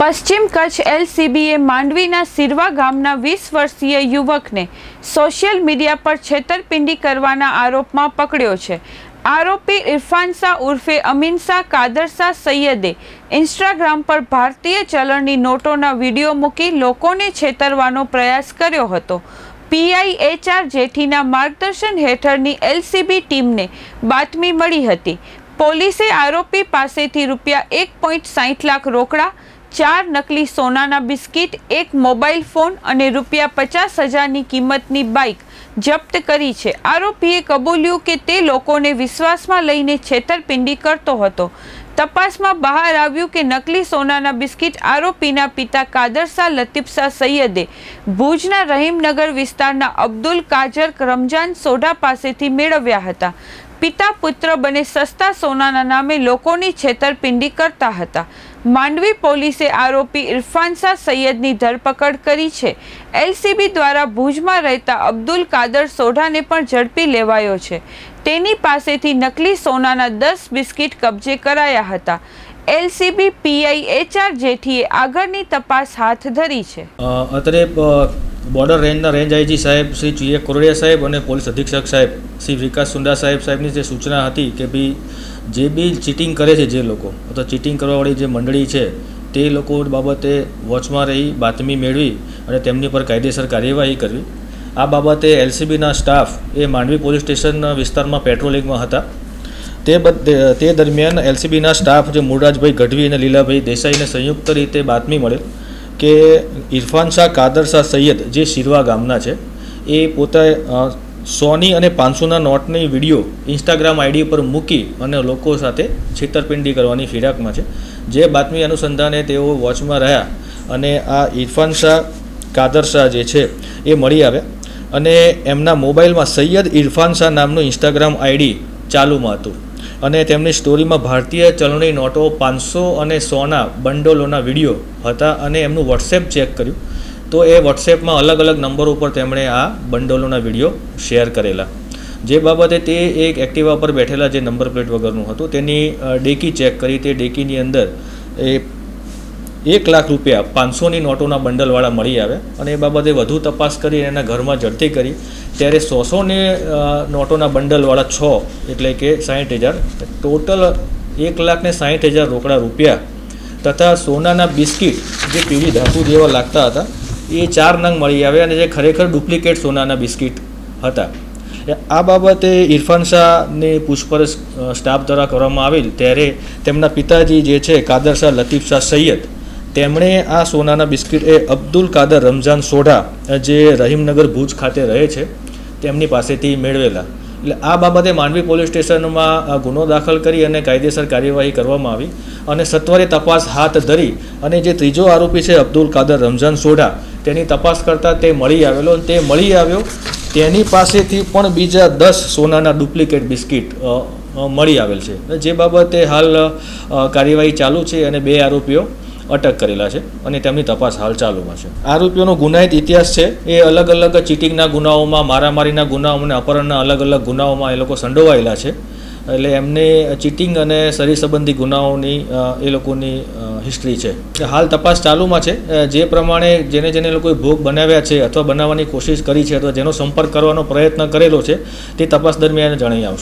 પશ્ચિમ કચ્છ એલસીબીએ માંડવીના સિરવા ગામના વીસ વર્ષીય યુવકને સોશિયલ મીડિયા પર છેતરપિંડી કરવાના આરોપમાં પકડ્યો છે. આરોપી ઇરફાન શાહ ઉર્ફે અમીન શાહ કાદર શાહ સૈયદે ઇન્સ્ટાગ્રામ પર ભારતીય ચલણની નોટોના વીડિયો મૂકી લોકોને છેતરવાનો પ્રયાસ કર્યો હતો. પીઆઈ એચઆર જેઠીના માર્ગદર્શન હેઠળની એલસીબી ટીમને બાતમી મળી હતી. પોલીસે આરોપી પાસેથી રૂપિયા એક પોઈન્ટ સાઠ લાખ રોકડા ચાર નકલી સોનાના બિસ્કિટ, એક મોબાઈલ ફોન અને રૂપિયા પચાસ હજારની કિંમતની બાઇક જપ્ત કરી છે. આરોપીએ કબૂલ્યું કે તે લોકોને વિશ્વાસમાં લઈને છેતરપિંડી કરતો હતો. તપાસમાં બહાર આવ્યું કે નકલી સોનાના બિસ્કિટ આરોપીના પિતા કાદરશા લતીફશા સૈયદે ભુજના રહીમનગર વિસ્તારના અબ્દુલ કાજર રમજાન સોઢા પાસેથી મેળવ્યા હતા. પિતા પુત્ર બને સસ્તા સોનાના નામે લોકોની છેતરપિંડી કરતા હતા. માંડવી પોલીસે આરોપી ઇરફાન શાહ સૈયદની ધરપકડ કરી છે. એલસીબી દ્વારા ભુજમાં રહેતા અબ્દુલ કાદર સોઢાને પણ ઝડપી લેવાયો છે. તેની પાસેથી નકલી સોનાના દસ બિસ્કિટ કબજે કરાયા હતા. એલસીબી પીઆઈ એચઆર જેઠીએ આગળની તપાસ હાથ ધરી છે. અ, અત્રે અ, બોર્ડર રેન્જના રેન્જ આઈજી સાહેબ શ્રી ચુએ કોરડિયા સાહેબ અને પોલીસ અધિક્ષક સાહેબ શ્રી વિકાસ સુંડા સાહેબ સાહેબની જે સૂચના હતી કે ભાઈ જે બી ચીટિંગ કરે છે જે લોકો, અથવા ચીટિંગ કરવાવાળી જે મંડળી છે, તે લોકો બાબતે વોચમાં રહી, બાતમી મેળવી અને તેમની પર કાયદેસર કાર્યવાહી કરવી. આ બાબતે એલસીબીના સ્ટાફ એ માંડવી પોલીસ સ્ટેશન વિસ્તારમાં પેટ્રોલિંગમાં હતા. તે તે દરમિયાન એલસીબીના સ્ટાફ જે મૂળરાજભાઈ ગઢવી અને લીલાભાઈ દેસાઈને સંયુક્ત રીતે બાતમી મળેલ. કે ઇરફાન શાહ કાદર શાહ સૈયદ જે શિરવા ગામના છે, એ પોતે સોની અને પાંચસોના નોટની વીડિયો ઇન્સ્ટાગ્રામ આઈડી પર મૂકી અને લોકો સાથે છેતરપિંડી કરવાની ફિરાકમાં છે. જે બાતમી અનુસંધાને તેઓ વોચમાં રહ્યા અને આ ઇરફાન શાહ કાદર શાહ જે છે, એ મળી આવ્યા અને એમના મોબાઈલમાં સૈયદ ઇરફાન શાહ નામનું ઇન્સ્ટાગ્રામ આઈડી ચાલુમાં હતું. અને તેમની સ્ટોરીમાં ભારતીય ચલણી નોટો પાંચસો અને સોના બંડોલોના વીડિયો હતા અને એમનું વોટ્સએપ ચેક કર્યું. તો એ વોટ્સએપમાં અલગ અલગ નંબરો ઉપર તેમણે આ બંડોલોના વીડિયો શેર કરેલા. જે બાબતે તે એક એક્ટિવા પર બેઠેલા જે નંબર પ્લેટ વગરનું હતું, તેની ડેકી ચેક કરી. તે ડેકીની અંદર એ એક લાખ રૂપિયા પાંચસોની નોટોના બંડલવાળા મળી આવે અને એ બાબતે વધુ તપાસ કરી એના ઘરમાં ઝડપી કરી. ત્યારે સોસોને નોટોના બંડલવાળા છ એટલે કે સાહીઠ હજાર, ટોટલ એક લાખને સાહીઠ હજાર રોકડા રૂપિયા તથા સોનાના બિસ્કિટ જે પીળી ધાતુ જેવા લાગતા હતા, એ ચાર નંગ મળી આવે અને જે ખરેખર ડુપ્લિકેટ સોનાના બિસ્કિટ હતા. આ બાબતે ઇરફાન શાહની પૂછપરછ સ્ટાફ દ્વારા કરવામાં આવેલ. ત્યારે તેમના પિતાજી જે છે, કાદર શાહ, લતીફ શાહ સૈયદ તેમણે આ સોનાના બિસ્કિટ એ અબ્દુલ કાદર રમઝાન સોઢા જે રહીમનગર ભુજ ખાતે રહે છે, તેમની પાસેથી મેળવેલા. એટલે આ બાબતે માંડવી પોલીસ સ્ટેશનમાં ગુનો દાખલ કરી અને કાયદેસર કાર્યવાહી કરવામાં આવી અને સત્વરે તપાસ હાથ ધરી અને જે ત્રીજો આરોપી છે અબ્દુલ કાદર રમઝાન સોઢા, તેની તપાસ કરતાં તે મળી આવેલો અને તે મળી આવ્યો. તેની પાસેથી પણ બીજા દસ સોનાના ડુપ્લિકેટ બિસ્કિટ મળી આવેલ છે. જે બાબતે હાલ કાર્યવાહી ચાલુ છે અને બે આરોપીઓ અટક કરેલા છે અને તેમની તપાસ હાલ ચાલુમાં છે. આરોપીઓનો ગુનાહિત ઇતિહાસ છે? એ અલગ અલગ ચીટિંગના ગુનાઓમાં મારામારીના ગુનાઓ અને અપહરણના અલગ અલગ ગુનાઓમાં એ લોકો સંડોવાયેલા છે. એટલે એમને ચીટિંગ અને શરીર સંબંધી ગુનાઓની એ લોકોની હિસ્ટ્રી છે. હાલ તપાસ ચાલુમાં છે. જે પ્રમાણે જેને જેને લોકોએ ભોગ બનાવ્યા છે અથવા બનાવવાની કોશિશ કરી છે અથવા જેનો સંપર્ક કરવાનો પ્રયત્ન કરેલો છે તે તપાસ દરમિયાન જણાઈ આવશે.